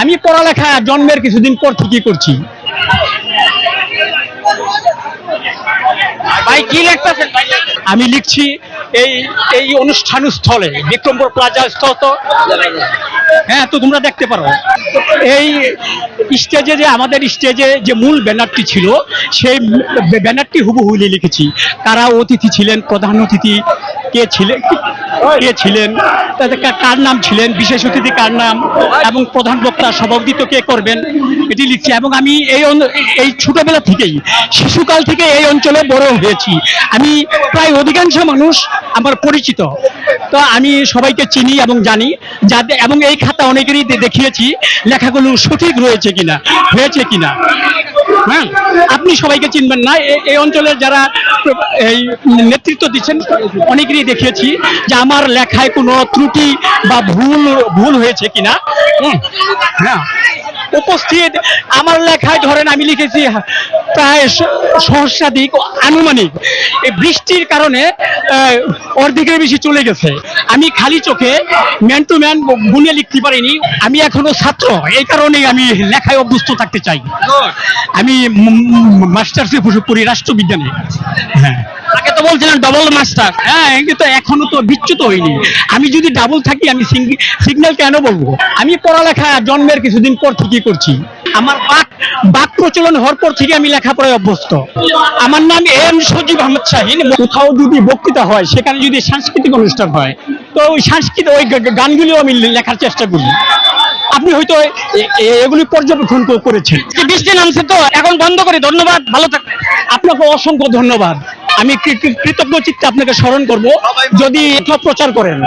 আমি পড়ালেখা জন্মের কিছুদিন পর ঠিকই করছি। ভাই কি লিখতেছেন? আমি লিখছি এই এই অনুষ্ঠান স্থলে বিক্রমপুর প্লাজা স্থল তো। হ্যাঁ তো তোমরা দেখতে পারো। এই স্টেজে যে আমাদের স্টেজে যে মূল ব্যানারটি ছিল সেই ব্যানারটি হুবহু লিখেছি। কারা অতিথি ছিলেন প্রধান অতিথি কে ছিলেন? কে ছিলেন? কার নাম ছিলেন? বিশেষ অতিথি কার নাম? এবং প্রধান বক্তা, সভাপতিত্ব কে করবেন? এটি লিখছি। এবং আমি এই এই ছোটবেলা থেকেই, শিশুকাল থেকে এই অঞ্চলে বড় হয়েছি। আমি প্রায় অধিকাংশ মানুষ আমার পরিচিত। তো আমি সবাইকে চিনি এবং জানি। যাতে এবং এই খাতা অনেকেরই দেখিয়েছি, লেখাগুলো সঠিক রয়েছে কিনা, হয়েছে কিনা। হ্যাঁ? আপনি সবাইকে চিনবেন না। এই অঞ্চলের যারা এই নেতৃত্ব দিচ্ছেন, অনেকেরই দেখিয়েছি যে আমার লেখায় কোনো ত্রুটি বা ভুল ভুল হয়েছে কিনা। হ্যাঁ। উপস্থিত, আমার লেখায় ধরেন আমি লিখেছি প্রায় সহস্রাধিক আনুমানিক। এই বৃষ্টির কারণে অর্ধেকের বেশি চলে গেছে। আমি খালি চোখে ম্যান টু ম্যান গুনে লিখতে পারিনি, আমি এখনও ছাত্র। এই কারণেই আমি লেখায় অভ্যস্ত থাকতে চাই। আমি মাস্টার্সে পড়ি, রাষ্ট্রবিজ্ঞানে। হ্যাঁ। আগে তো বলছিলেন ডবল মাস্টার হ্যাঁ কিন্তু এখনও তো বিচ্যুত হইনি। আমি যদি ডাবল থাকি, আমি সিগন্যাল কেন বলব? আমি পড়ালেখা জন্মের কিছুদিন পর থেকেই করছি। আমার বাক বাক প্রচলন হওয়ার পর থেকে আমি লেখাপড়ায় অভ্যস্ত। আমার নাম এম সজীব আহমদ শাহিন। কোথাও যদি বক্তৃতা হয়, সেখানে যদি সাংস্কৃতিক অনুষ্ঠান হয় তো ওই সাংস্কৃতিক ওই গানগুলিও আমি লেখার চেষ্টা করি। আপনি হয়তো এগুলি পর্যবেক্ষণ করেছেন। কি বৃষ্টি নামছে তো এখন বন্ধ করি ধন্যবাদ ভালো থাকবেন। আপনাকে অসংখ্য ধন্যবাদ। আমি কৃতজ্ঞ চিত্তে আপনাকে স্মরণ করব যদি এটা প্রচার করেন।